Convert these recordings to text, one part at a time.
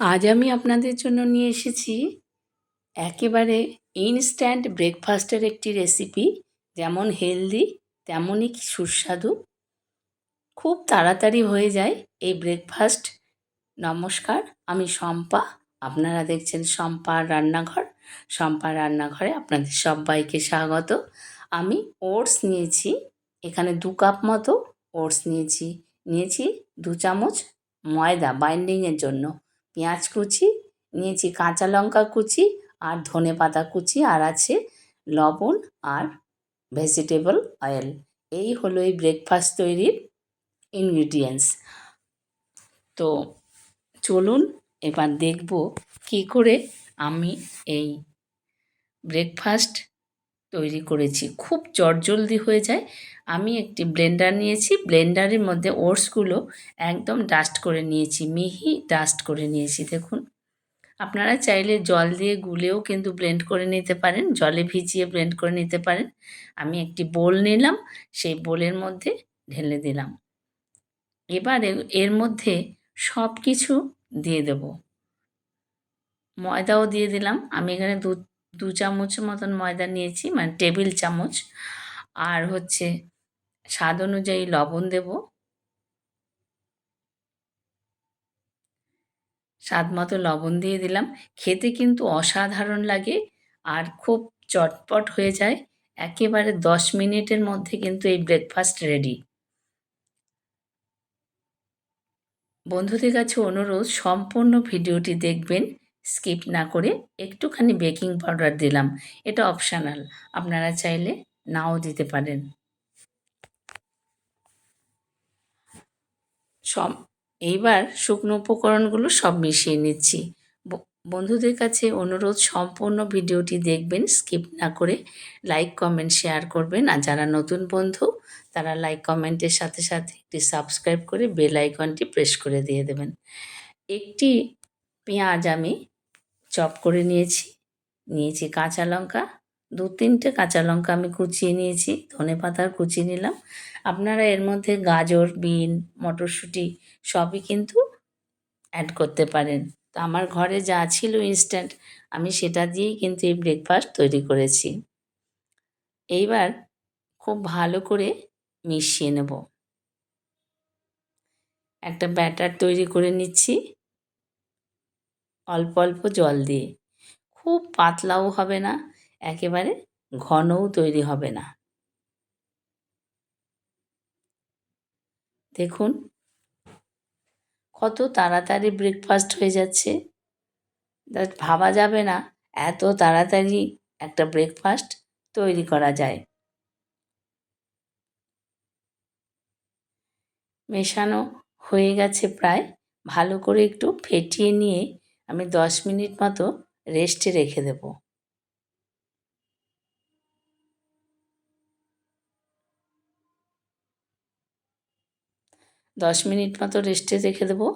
আজ আমি আপনাদের জন্য নিয়ে এসেছি একেবারে ইনস্ট্যান্ট ব্রেকফাস্টের একটি রেসিপি যেমন হেলদি তেমনই সুস্বাদু। খুব তাড়াতাড়ি হয়ে যায় এই ব্রেকফাস্ট নমস্কার, আমি শম্পা, আপনারা দেখছেন শম্পার রান্নাঘর। শম্পার রান্নাঘরে আপনাদের সবাইকে স্বাগত। আমি ওটস নিয়েছি, এখানে দু কাপ মতো ওটস নিয়েছি। নিয়েছি দু চামচ ময়দা বাইন্ডিংয়ের জন্য। পেঁয়াজ কুচি, নিয়েছি কাঁচা লঙ্কা কুচি আর ধনে পাতা কুচি আর আছে লবণ আর ভেজিটেবল অয়েল এই হলো এই ব্রেকফাস্ট তৈরির ইনগ্রিডিয়েন্টস তো চলুন এবার দেখব কি করে আমি এই ব্রেকফাস্ট তৈরি করেছি। খুব চটজলদি হয়ে যায়। আমি একটি ব্লেন্ডার নিয়েছি। ব্লেন্ডারের মধ্যে ওটসগুলো একদম ডাস্ট করে নিয়েছি। মিহি ডাস্ট করে নিয়েছি, দেখুন। আপনারা চাইলে জল দিয়ে গুলেও কিন্তু ব্লেন্ড করে নিতে পারেন, জলে ভিজিয়ে ব্লেন্ড করে নিতে পারেন। আমি একটি বোল নিলাম, সেই বোলের মধ্যে ঢেলে দিলাম। এবার এর মধ্যে সব কিছু দিয়ে দেব। ময়দাও দিয়ে দিলাম। আমি এখানে দু দু চামচ মতন ময়দা নিয়েছি মানে টেবিল চামচ। আর হচ্ছে স্বাদ অনুযায়ী লবণ দেব। স্বাদ মতো লবণ দিয়ে দিলাম। খেতে কিন্তু অসাধারণ লাগে আর খুব চটপট হয়ে যায়। একেবারে দশ মিনিটের মধ্যে কিন্তু এই ব্রেকফাস্ট রেডি বন্ধুদের কাছে অনুরোধ, সম্পূর্ণ ভিডিওটি দেখবেন। স্কিপ না করে একটুখানি বেকিং পাউডার দিলাম। এটা অপশানাল। আপনারা চাইলে নাও দিতে পারেন। সব, এইবার শুকনো উপকরণগুলো সব মিশিয়ে নিচ্ছি। বন্ধুদের কাছে অনুরোধ, সম্পূর্ণ ভিডিওটি দেখবেন, স্কিপ না করে লাইক, কমেন্ট, শেয়ার করবেন। আর যারা নতুন বন্ধু, তারা লাইক, কমেন্টের সাথে সাথে একটি সাবস্ক্রাইব করে বেল আইকনটি প্রেস করে দিয়ে দেবেন। একটি পেঁয়াজ আমি চপ করে নিয়েছি। নিয়েছি কাঁচা লঙ্কা। দু তিনটে কাঁচা লঙ্কা আমি কুচিয়ে নিয়েছি, ধনে পাতার কুচিয়ে নিলাম। আপনারা এর মধ্যে গাজর, বিন, মটরশুঁটি সবই কিন্তু অ্যাড করতে পারেন। তো আমার ঘরে যা ছিল ইনস্ট্যান্ট আমি সেটা দিয়েই কিন্তু এই ব্রেকফাস্ট তৈরি করেছি। এইবার খুব ভালো করে মিশিয়ে নেব। একটা ব্যাটার তৈরি করে নিচ্ছি। অল্প অল্প জল দিয়ে। খুব পাতলাও হবে না, একেবারে ঘনও তৈরি হবে না। দেখুন, কত তাড়াতাড়ি ব্রেকফাস্ট হয়ে যাচ্ছে। ভাবা যাবে না, এত তাড়াতাড়ি একটা ব্রেকফাস্ট তৈরি করা যায়। মেশানো হয়ে গেছে প্রায়, ভালো করে একটু ফেটিয়ে নিয়ে আমি দশ মিনিট মতো রেস্টে রেখে দেব। দশ মিনিট মতো রেস্টে রেখে দেবো।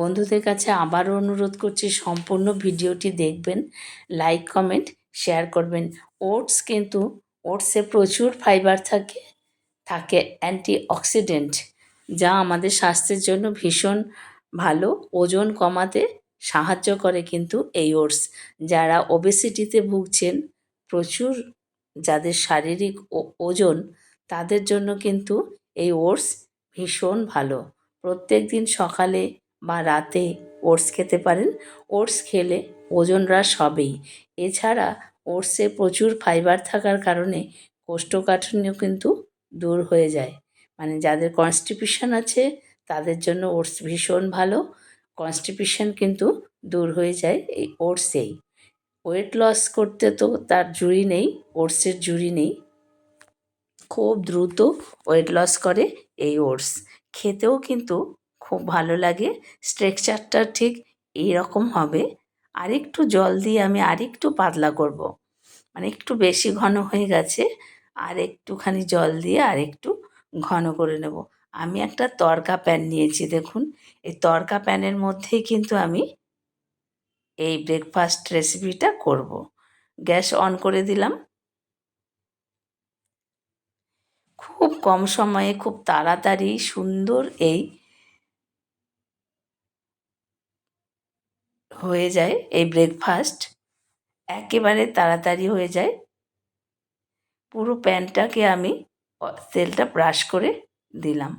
বন্ধুদের কাছে আবারও অনুরোধ করছি সম্পূর্ণ ভিডিওটি দেখবেন লাইক কমেন্ট শেয়ার করবেন। ওটস কিন্তু ওটসে প্রচুর ফাইবার থাকে থাকে অ্যান্টি অক্সিডেন্ট যা আমাদের স্বাস্থ্যের জন্য ভীষণ ভালো, ওজন কমাতে সাহায্য করে কিন্তু এই ওটস যারা ওবেসিটিতে ভুগছেন, প্রচুর যাদের শারীরিক ওজন, তাদের জন্য কিন্তু এই ওটস ভীষণ ভালো। প্রত্যেক দিন সকালে বা রাতে ওটস খেতে পারেন। ওটস খেলে ওজন হ্রাস হবেই। এছাড়া ওটসে প্রচুর ফাইবার থাকার কারণে কোষ্ঠকাঠিন্য কিন্তু দূর হয়ে যায়। মানে যাদের কনস্টিপিউশন আছে, তাদের জন্য ওটস ভীষণ ভালো। কনস্টিপিউশন কিন্তু দূর হয়ে যায় এই ওটসেই ওয়েট লস করতে তো তার জুড়ি নেই ওটসের জুড়ি নেই। খুব দ্রুত ওয়েট লস করে এই ওটস খেতেও কিন্তু খুব ভালো লাগে স্ট্রেকচারটা ঠিক এই রকম হবে। আরেকটু জল দিয়ে আমি আরেকটু পাতলা করব। মানে একটু বেশি ঘন হয়ে গেছে, আর একটুখানি জল দিয়ে আর একটু ঘন করে নেব। আমি একটা তরকা প্যান নিয়েছি, দেখুন। এই তরকা প্যানের মধ্যেই কিন্তু আমি এই ব্রেকফাস্ট রেসিপিটা করব। গ্যাস অন করে দিলাম। খুব কম সময়ে, খুব তাড়াতাড়ি সুন্দর এই হয়ে যায়, এই ব্রেকফাস্ট একেবারে তাড়াতাড়ি হয়ে যায়। পুরো প্যানটাকে আমি তেলটা ব্রাশ করে দিলাম।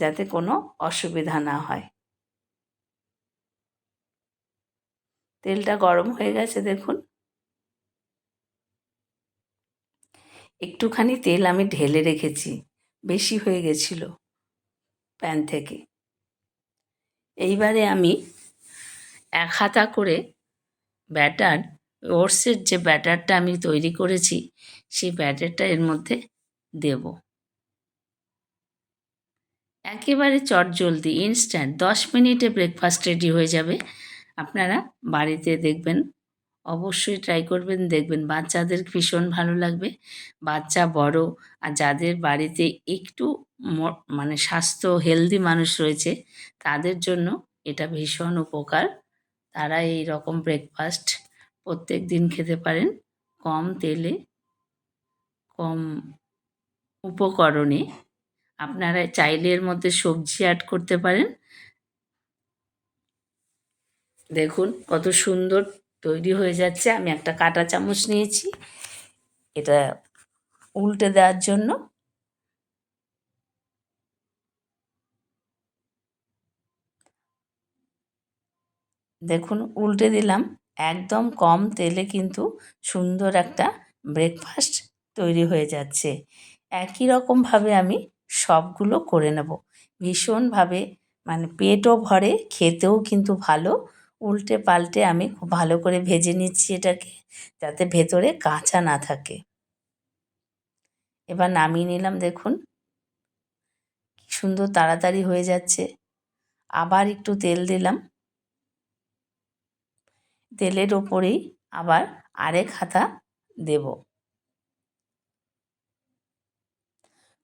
যাতে কোনো অসুবিধা না হয়। তেলটা গরম হয়ে গেছে দেখুন। একটুখানি তেল আমি ঢেলে রেখেছি, বেশি হয়ে গেছিল প্যান থেকে। এইবারে আমি এক হাতা করে ব্যাটার, ওটসের যে ব্যাটারটা আমি তৈরি করেছি, সেই ব্যাটারটা এর মধ্যে দেব। একেবারে চটজলদি ইনস্ট্যান্ট দশ মিনিটে ব্রেকফাস্ট রেডি হয়ে যাবে। আপনারা বাড়িতে দেখবেন, অবশ্যই ট্রাই করবেন, দেখবেন বাচ্চাদের ভীষণ ভালো লাগবে। বাচ্চা বড়, আর যাদের বাড়িতে একটু মানে স্বাস্থ্য হেলদি মানুষ রয়েছে, তাদের জন্য এটা ভীষণ উপকার। তারা এই রকম ব্রেকফাস্ট প্রত্যেক দিন খেতে পারেন কম তেলে, কম উপকরণে। আপনারা চাইলে এর মধ্যে সবজি অ্যাড করতে পারেন। দেখুন কত সুন্দর তৈরি হয়ে যাচ্ছে। আমি একটা কাঁটা চামচ নিয়েছি। এটা উল্টে দেওয়ার জন্য। দেখুন উল্টে দিলাম। একদম কম তেলে কিন্তু সুন্দর একটা ব্রেকফাস্ট তৈরি হয়ে যাচ্ছে। একই রকমভাবে আমি সবগুলো করে নেব। ভীষণভাবে মানে পেটও ভরে, খেতেও কিন্তু ভালো। উল্টে পাল্টে আমি খুব ভালো করে ভেজে নিচ্ছি এটাকে, যাতে ভেতরে কাঁচা না থাকে। এবার নামিয়ে নিলাম, দেখুন। সুন্দর তাড়াতাড়ি হয়ে যাচ্ছে। আবার একটু তেল দিলাম। তেলের ওপরেই আবার আরেক হাতা দেব।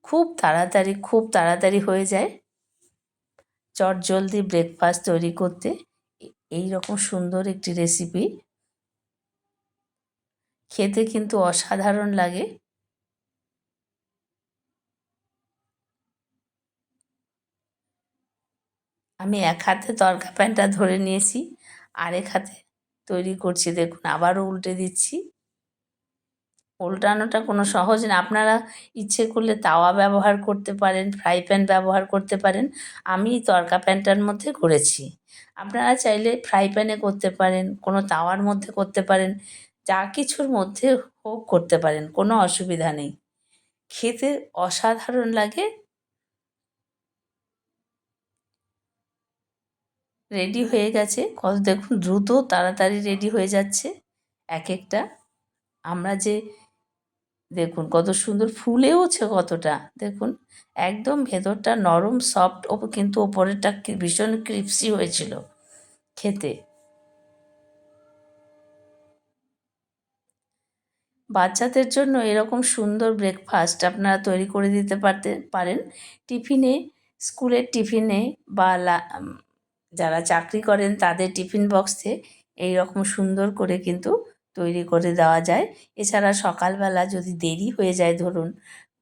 খুব তাড়াতাড়ি খুব তাড়াতাড়ি হয়ে যায়। চট জলদি ব্রেকফাস্ট তৈরি করতে। এই রকম সুন্দর একটি রেসিপি খেতে কিন্তু অসাধারণ লাগে। আমি এক হাতে তরকা প্যানটা ধরে নিয়েছি, আরেক হাতে তৈরি করছি। দেখুন, আবারও উল্টে দিচ্ছি। উল্টানোটা কোনো সহজ না। আপনারা ইচ্ছে করলে তাওয়া ব্যবহার করতে পারেন, ফ্রাই প্যান ব্যবহার করতে পারেন। আমি তরকা প্যানটার মধ্যে করেছি। আপনারা চাইলে ফ্রাই প্যানে করতে পারেন, কোনো তাওয়ার মধ্যে করতে পারেন, যা কিছুর মধ্যে হোক করতে পারেন, কোনো অসুবিধা নেই। খেতে অসাধারণ লাগে। রেডি হয়ে গেছে। কত দেখুন, দ্রুত তাড়াতাড়ি রেডি হয়ে যাচ্ছে। এক একটা। আমরা যে দেখুন কত সুন্দর ফুলেওছে কতটা। দেখুন, একদম ভেতরটা নরম সফট কিন্তু ওপরেরটা ভীষণ ক্রিপসি হয়েছিল খেতে। বাচ্চাদের জন্য এরকম সুন্দর ব্রেকফাস্ট আপনারা তৈরি করে দিতে পারতে, পারেন। টিফিনে, স্কুলের টিফিনে বা যারা চাকরি করেন তাদের টিফিন বক্সে এই রকম সুন্দর করে কিন্তু তৈরি করে দেওয়া যায়। এছাড়া সকালবেলা যদি দেরি হয়ে যায় ধরুন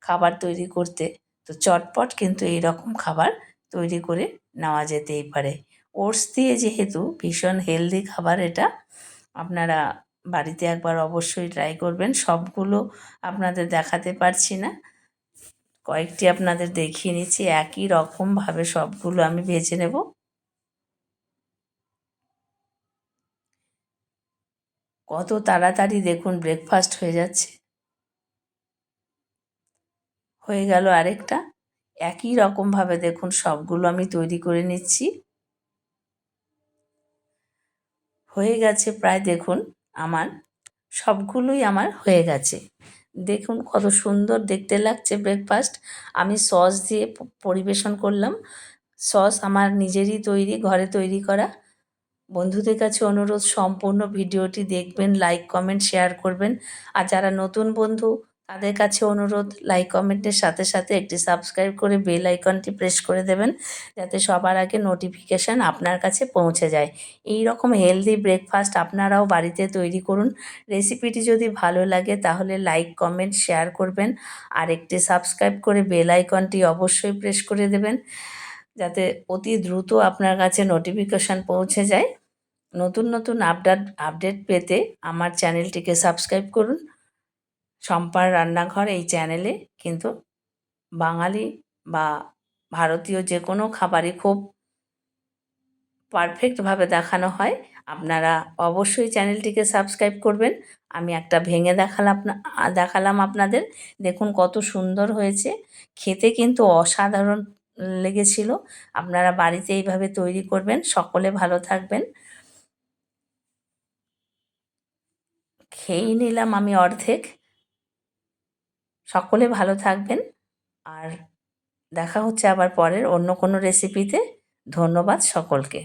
খাবার তৈরি করতে, তো চটপট কিন্তু এই রকম খাবার তৈরি করে নেওয়া যেতেই পারে। ওটস দিয়ে যেহেতু ভীষণ হেলদি খাবার এটা, আপনারা বাড়িতে একবার অবশ্যই ট্রাই করবেন। সবগুলো আপনাদের দেখাতে পারছি না। কয়েকটি আপনাদের দেখিয়ে নিচ্ছি। একই রকমভাবে সবগুলো আমি ভেজে নেব। কত তাড়াতাড়ি দেখুন ব্রেকফাস্ট হয়ে যাচ্ছে। হয়ে গেল আরেকটা। একই রকমভাবে দেখুন সবগুলো আমি তৈরি করে নিচ্ছি। হয়ে গেছে প্রায় দেখুন আমার সবগুলোই আমার হয়ে গেছে। দেখুন কত সুন্দর দেখতে লাগছে ব্রেকফাস্ট আমি সস দিয়ে পরিবেশন করলাম। সস আমার নিজেরই তৈরি, ঘরে তৈরি করা। বন্ধুদের কাছে অনুরোধ, সম্পূর্ণ ভিডিওটি দেখবেন লাইক কমেন্ট শেয়ার করবেন। আর যারা নতুন বন্ধু, তাদের কাছে অনুরোধ লাইক কমেন্টের সাথে সাথে একটি সাবস্ক্রাইব করে বেল আইকনটি প্রেস করে দেবেন, যাতে সবার আগে নোটিফিকেশান আপনার কাছে পৌঁছে যায়। এই রকম হেলদি ব্রেকফাস্ট আপনারাও বাড়িতে তৈরি করুন। রেসিপিটি যদি ভালো লাগে, তাহলে লাইক কমেন্ট শেয়ার করবেন। আর একটি সাবস্ক্রাইব করে বেল আইকনটি অবশ্যই প্রেস করে দেবেন, যাতে অতি দ্রুত আপনার কাছে নোটিফিকেশান পৌঁছে যায়। নতুন নতুন আপডেট আপডেট পেতে আমার চ্যানেলটিকে সাবস্ক্রাইব করুন। সম্পার রান্নাঘর এই চ্যানেলে কিন্তু বাঙালি বা ভারতীয় যে কোনো খাবারই খুব পারফেক্টভাবে দেখানো হয়, আপনারা অবশ্যই চ্যানেলটিকে সাবস্ক্রাইব করবেন। আমি একটা ভেঙে দেখালাম দেখালাম আপনাদের। দেখুন কত সুন্দর হয়েছে। খেতে কিন্তু অসাধারণ লেগেছিল। আপনারা বাড়িতে এইভাবে তৈরি করবেন। সকলে ভালো থাকবেন। খেয়েই নিলাম আমি অর্ধেক। সকলে ভালো থাকবেন। আর দেখা হচ্ছে আবার পরের অন্য কোনো রেসিপিতে ধন্যবাদ সকলকে।